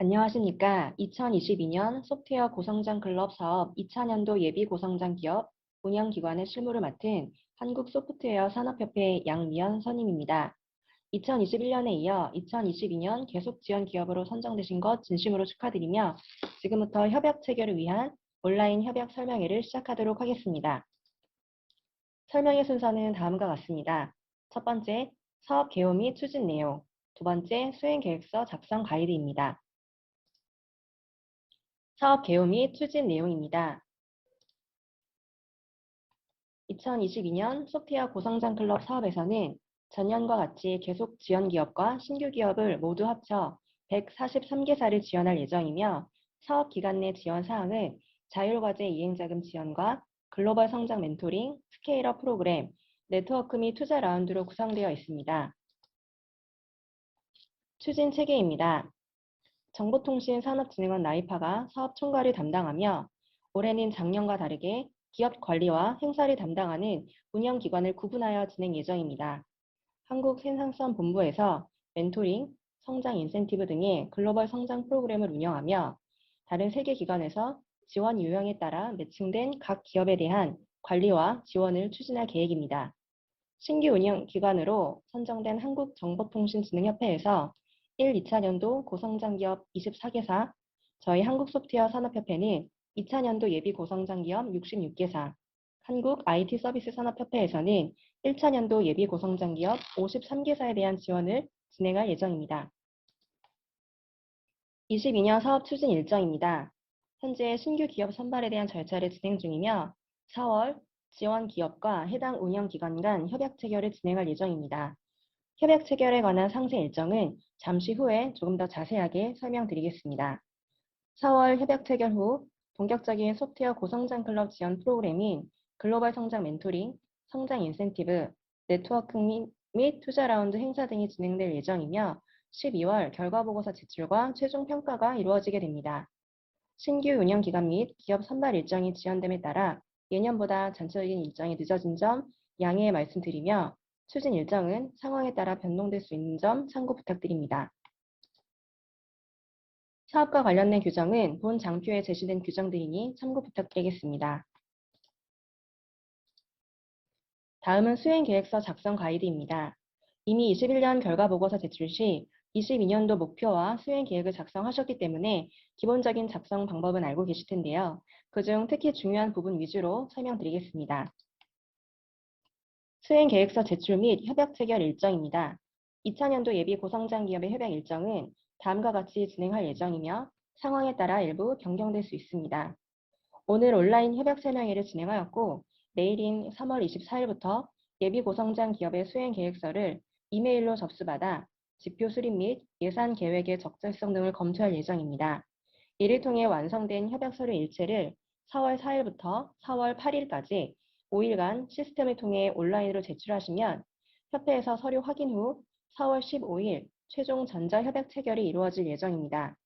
안녕하십니까. 2022년 소프트웨어 고성장 클럽 사업 2차년도 예비 고성장 기업 운영기관의 실무를 맡은 한국소프트웨어 산업협회 양미연 선임입니다. 2021년에 이어 2022년 계속 지원 기업으로 선정되신 것 진심으로 축하드리며 지금부터 협약 체결을 위한 온라인 협약 설명회를 시작하도록 하겠습니다. 설명회 순서는 다음과 같습니다. 첫 번째, 사업 개요 및 추진 내용. 두 번째, 수행 계획서 작성 가이드입니다. 사업 개요 및 추진 내용입니다. 2022년 소프트웨어 고성장 클럽 사업에서는 전년과 같이 계속 지원 기업과 신규 기업을 모두 합쳐 143개사를 지원할 예정이며 사업 기간 내 지원 사항은 자율과제 이행자금 지원과 글로벌 성장 멘토링, 스케일업 프로그램, 네트워크 및 투자 라운드로 구성되어 있습니다. 추진 체계입니다. 정보통신산업진흥원 나이파가 사업 총괄을 담당하며 올해는 작년과 다르게 기업 관리와 행사를 담당하는 운영기관을 구분하여 진행 예정입니다. 한국생산성본부에서 멘토링, 성장 인센티브 등의 글로벌 성장 프로그램을 운영하며 다른 세계 기관에서 지원 유형에 따라 매칭된 각 기업에 대한 관리와 지원을 추진할 계획입니다. 신규 운영 기관으로 선정된 한국정보통신진흥협회에서 1, 2차 년도 고성장 기업 24개사, 저희 한국소프트웨어 산업협회는 2차 년도 예비 고성장 기업 66개사, 한국 IT 서비스 산업협회에서는 1차 년도 예비 고성장 기업 53개사에 대한 지원을 진행할 예정입니다. 22년 사업 추진 일정입니다. 현재 신규 기업 선발에 대한 절차를 진행 중이며 4월 지원 기업과 해당 운영 기관 간 협약 체결을 진행할 예정입니다. 협약 체결에 관한 상세 일정은 잠시 후에 조금 더 자세하게 설명드리겠습니다. 4월 협약 체결 후 본격적인 소프트웨어 고성장 클럽 지원 프로그램인 글로벌 성장 멘토링, 성장 인센티브, 네트워크 및, 및 투자 라운드 행사 등이 진행될 예정이며 12월 결과보고서 제출과 최종 평가가 이루어지게 됩니다. 신규 운영 기간 및 기업 선발 일정이 지연됨에 따라 예년보다 전체적인 일정이 늦어진 점 양해의 말씀드리며 추진 일정은 상황에 따라 변동될 수 있는 점 참고 부탁드립니다. 사업과 관련된 규정은 본 장표에 제시된 규정들이니 참고 부탁드리겠습니다. 다음은 수행계획서 작성 가이드입니다. 이미 21년 결과보고서 제출 시 22년도 목표와 수행계획을 작성하셨기 때문에 기본적인 작성 방법은 알고 계실 텐데요. 그중 특히 중요한 부분 위주로 설명드리겠습니다. 수행 계획서 제출 및 협약 체결 일정입니다. 2차년도 예비 고성장 기업의 협약 일정은 다음과 같이 진행할 예정이며 상황에 따라 일부 변경될 수 있습니다. 오늘 온라인 협약 설명회를 진행하였고 내일인 3월 24일부터 예비 고성장 기업의 수행 계획서를 이메일로 접수받아 지표 수립 및 예산 계획의 적절성 등을 검토할 예정입니다. 이를 통해 완성된 협약 서류 일체를 4월 4일부터 4월 8일까지 5일간 시스템을 통해 온라인으로 제출하시면 협회에서 서류 확인 후 4월 15일 최종 전자협약 체결이 이루어질 예정입니다.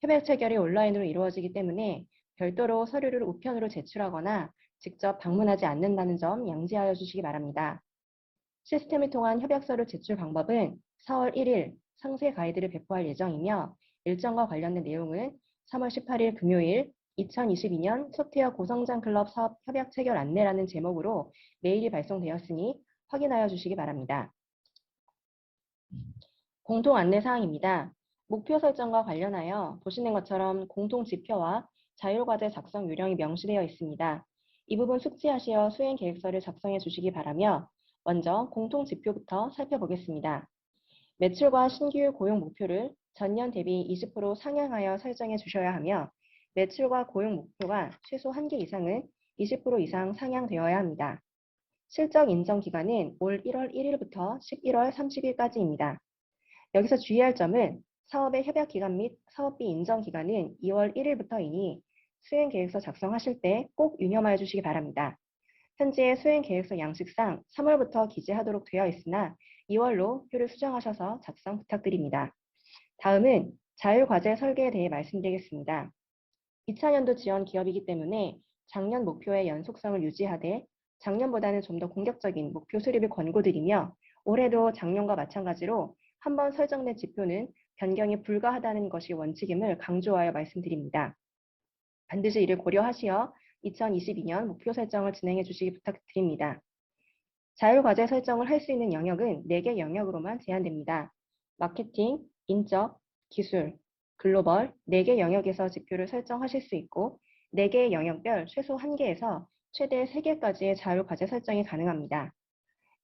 협약 체결이 온라인으로 이루어지기 때문에 별도로 서류를 우편으로 제출하거나 직접 방문하지 않는다는 점 양지하여 주시기 바랍니다. 시스템을 통한 협약서를 제출 방법은 4월 1일 상세 가이드를 배포할 예정이며 일정과 관련된 내용은 3월 18일 금요일 2022년 소프트웨어 고성장 클럽 사업 협약 체결 안내라는 제목으로 메일이 발송되었으니 확인하여 주시기 바랍니다. 공통 안내 사항입니다. 목표 설정과 관련하여 보시는 것처럼 공통 지표와 자율과제 작성 요령이 명시되어 있습니다. 이 부분 숙지하시어 수행 계획서를 작성해 주시기 바라며 먼저 공통 지표부터 살펴보겠습니다. 매출과 신규 고용 목표를 전년 대비 20% 상향하여 설정해 주셔야 하며 매출과 고용 목표가 최소 1개 이상은 20% 이상 상향되어야 합니다. 실적 인정 기간은 올 1월 1일부터 11월 30일까지입니다. 여기서 주의할 점은 사업의 협약 기간 및 사업비 인정 기간은 2월 1일부터이니 수행 계획서 작성하실 때 꼭 유념하여 주시기 바랍니다. 현재 수행 계획서 양식상 3월부터 기재하도록 되어 있으나 2월로 표를 수정하셔서 작성 부탁드립니다. 다음은 자율과제 설계에 대해 말씀드리겠습니다. 2차년도 지원 기업이기 때문에 작년 목표의 연속성을 유지하되 작년보다는 좀 더 공격적인 목표 수립을 권고드리며 올해도 작년과 마찬가지로 한 번 설정된 지표는 변경이 불가하다는 것이 원칙임을 강조하여 말씀드립니다. 반드시 이를 고려하시어 2022년 목표 설정을 진행해 주시기 부탁드립니다. 자율과제 설정을 할 수 있는 영역은 4개 영역으로만 제한됩니다. 마케팅, 인적, 기술, 글로벌 4개 영역에서 지표를 설정하실 수 있고 4개의 영역별 최소 1개에서 최대 3개까지의 자율 과제 설정이 가능합니다.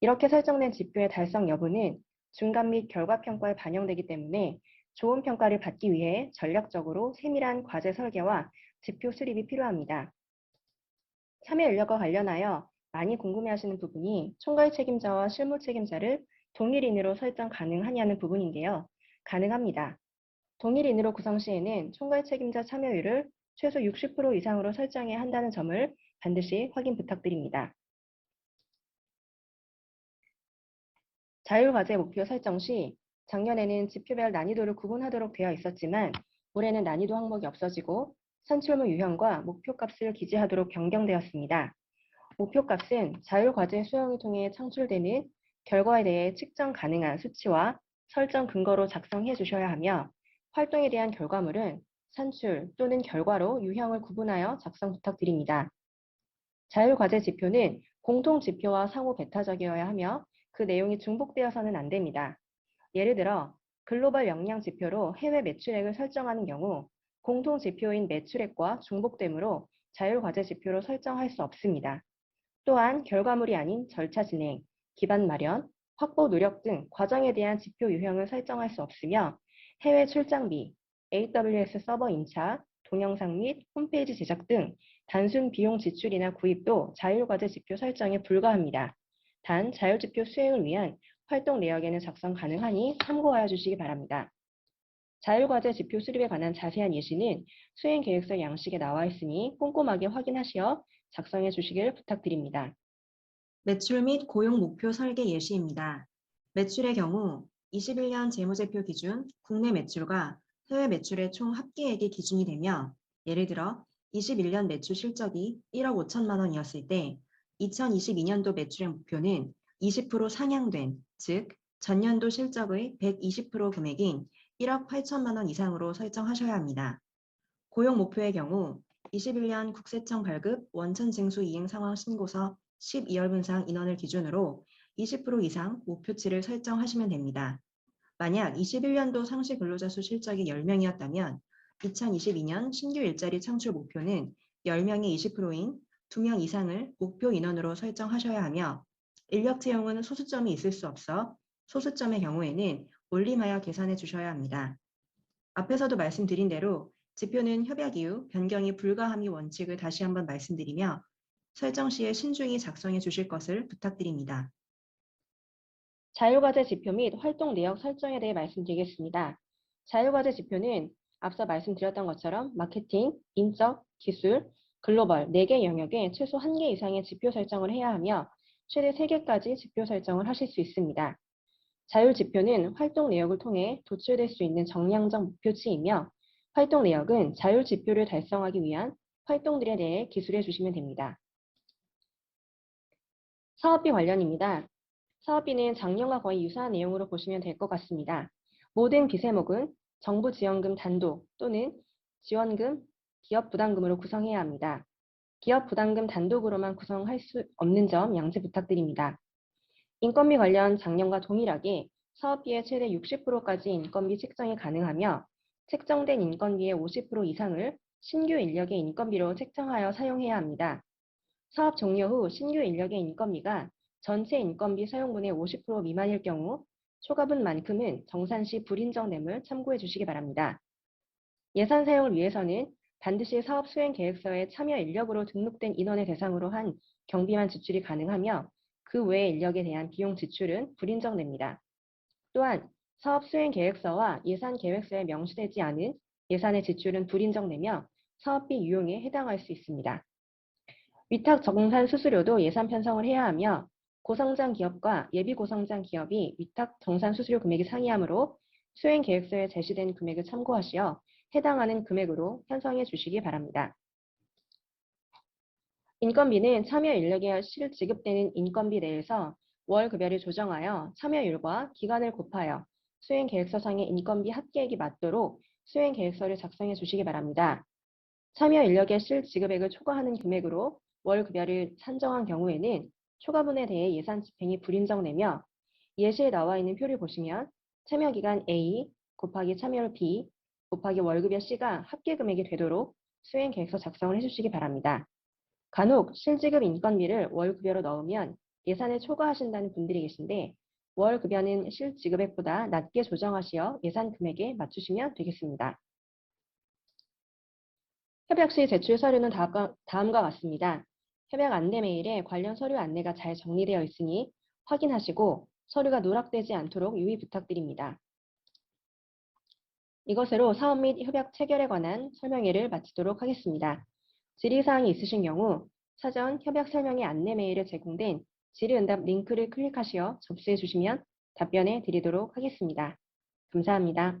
이렇게 설정된 지표의 달성 여부는 중간 및 결과 평가에 반영되기 때문에 좋은 평가를 받기 위해 전략적으로 세밀한 과제 설계와 지표 수립이 필요합니다. 참여 인력과 관련하여 많이 궁금해하시는 부분이 총괄 책임자와 실무 책임자를 동일인으로 설정 가능하냐는 부분인데요. 가능합니다. 동일인으로 구성 시에는 총괄 책임자 참여율을 최소 60% 이상으로 설정해야 한다는 점을 반드시 확인 부탁드립니다. 자율과제 목표 설정 시 작년에는 지표별 난이도를 구분하도록 되어 있었지만 올해는 난이도 항목이 없어지고 산출물 유형과 목표값을 기재하도록 변경되었습니다. 목표값은 자율과제 수용을 통해 창출되는 결과에 대해 측정 가능한 수치와 설정 근거로 작성해 주셔야 하며 활동에 대한 결과물은 산출 또는 결과로 유형을 구분하여 작성 부탁드립니다. 자율과제 지표는 공통 지표와 상호 배타적이어야 하며 그 내용이 중복되어서는 안 됩니다. 예를 들어 글로벌 역량 지표로 해외 매출액을 설정하는 경우 공통 지표인 매출액과 중복되므로 자율과제 지표로 설정할 수 없습니다. 또한 결과물이 아닌 절차 진행, 기반 마련, 확보 노력 등 과정에 대한 지표 유형을 설정할 수 없으며 해외 출장비, AWS 서버 임차, 동영상 및 홈페이지 제작 등 단순 비용 지출이나 구입도 자율과제 지표 설정에 불과합니다. 단 자율지표 수행을 위한 활동 내역에는 작성 가능하니 참고하여 주시기 바랍니다. 자율과제 지표 수립에 관한 자세한 예시는 수행계획서 양식에 나와 있으니 꼼꼼하게 확인하시어 작성해 주시길 부탁드립니다. 매출 및 고용 목표 설계 예시입니다. 매출의 경우 21년 재무제표 기준 국내 매출과 해외 매출의 총 합계액이 기준이 되며 예를 들어 21년 매출 실적이 1억 5천만 원이었을 때 2022년도 매출의 목표는 20% 상향된 즉 전년도 실적의 120% 금액인 1억 8천만 원 이상으로 설정하셔야 합니다. 고용 목표의 경우 21년 국세청 발급 원천 징수 이행 상황 신고서 12월 분상 인원을 기준으로 20% 이상 목표치를 설정하시면 됩니다. 만약 21년도 상시 근로자 수 실적이 10명이었다면 2022년 신규 일자리 창출 목표는 10명의 20%인 2명 이상을 목표 인원으로 설정하셔야 하며 인력 채용은 소수점이 있을 수 없어 소수점의 경우에는 올림하여 계산해 주셔야 합니다. 앞에서도 말씀드린 대로 지표는 협약 이후 변경이 불가함이 원칙을 다시 한번 말씀드리며 설정 시에 신중히 작성해 주실 것을 부탁드립니다. 자율과제 지표 및 활동 내역 설정에 대해 말씀드리겠습니다. 자율과제 지표는 앞서 말씀드렸던 것처럼 마케팅, 인적, 기술, 글로벌 4개 영역에 최소 1개 이상의 지표 설정을 해야 하며 최대 3개까지 지표 설정을 하실 수 있습니다. 자율 지표는 활동 내역을 통해 도출될 수 있는 정량적 목표치이며 활동 내역은 자율 지표를 달성하기 위한 활동들에 대해 기술해 주시면 됩니다. 사업비 관련입니다. 사업비는 작년과 거의 유사한 내용으로 보시면 될 것 같습니다. 모든 비세목은 정부 지원금 단도 또는 지원금, 기업 부담금으로 구성해야 합니다. 기업 부담금 단독으로만 구성할 수 없는 점 양지 부탁드립니다. 인건비 관련 작년과 동일하게 사업비의 최대 60%까지 인건비 책정이 가능하며 책정된 인건비의 50% 이상을 신규 인력의 인건비로 책정하여 사용해야 합니다. 사업 종료 후 신규 인력의 인건비가 전체 인건비 사용분의 50% 미만일 경우 초과분만큼은 정산시 불인정됨을 참고해 주시기 바랍니다. 예산 사용을 위해서는 반드시 사업 수행 계획서에 참여 인력으로 등록된 인원의 대상으로 한 경비만 지출이 가능하며 그 외의 인력에 대한 비용 지출은 불인정됩니다. 또한 사업 수행 계획서와 예산 계획서에 명시되지 않은 예산의 지출은 불인정되며 사업비 유용에 해당할 수 있습니다. 위탁 정산 수수료도 예산 편성을 해야 하며 고성장 기업과 예비 고성장 기업이 위탁 정산 수수료 금액이 상이하므로 수행 계획서에 제시된 금액을 참고하시어 해당하는 금액으로 편성해 주시기 바랍니다. 인건비는 참여 인력에 실 지급되는 인건비 내에서 월 급여를 조정하여 참여율과 기간을 곱하여 수행 계획서상의 인건비 합계액이 맞도록 수행 계획서를 작성해 주시기 바랍니다. 참여 인력의 실 지급액을 초과하는 금액으로 월 급여를 산정한 경우에는 초과분에 대해 예산 집행이 불인정되며 예시에 나와 있는 표를 보시면 참여 기간 A 곱하기 참여율 B 곱하기 월급여 C가 합계 금액이 되도록 수행 계획서 작성을 해주시기 바랍니다. 간혹 실지급 인건비를 월급여로 넣으면 예산을 초과하신다는 분들이 계신데 월급여는 실지급액보다 낮게 조정하시어 예산 금액에 맞추시면 되겠습니다. 협약 시 제출 서류는 다음과, 다음과 같습니다. 협약 안내 메일에 관련 서류 안내가 잘 정리되어 있으니 확인하시고 서류가 누락되지 않도록 유의 부탁드립니다. 이것으로 사업 및 협약 체결에 관한 설명회를 마치도록 하겠습니다. 질의사항이 있으신 경우 사전 협약 설명회 안내 메일에 제공된 질의응답 링크를 클릭하시어 접수해 주시면 답변해 드리도록 하겠습니다. 감사합니다.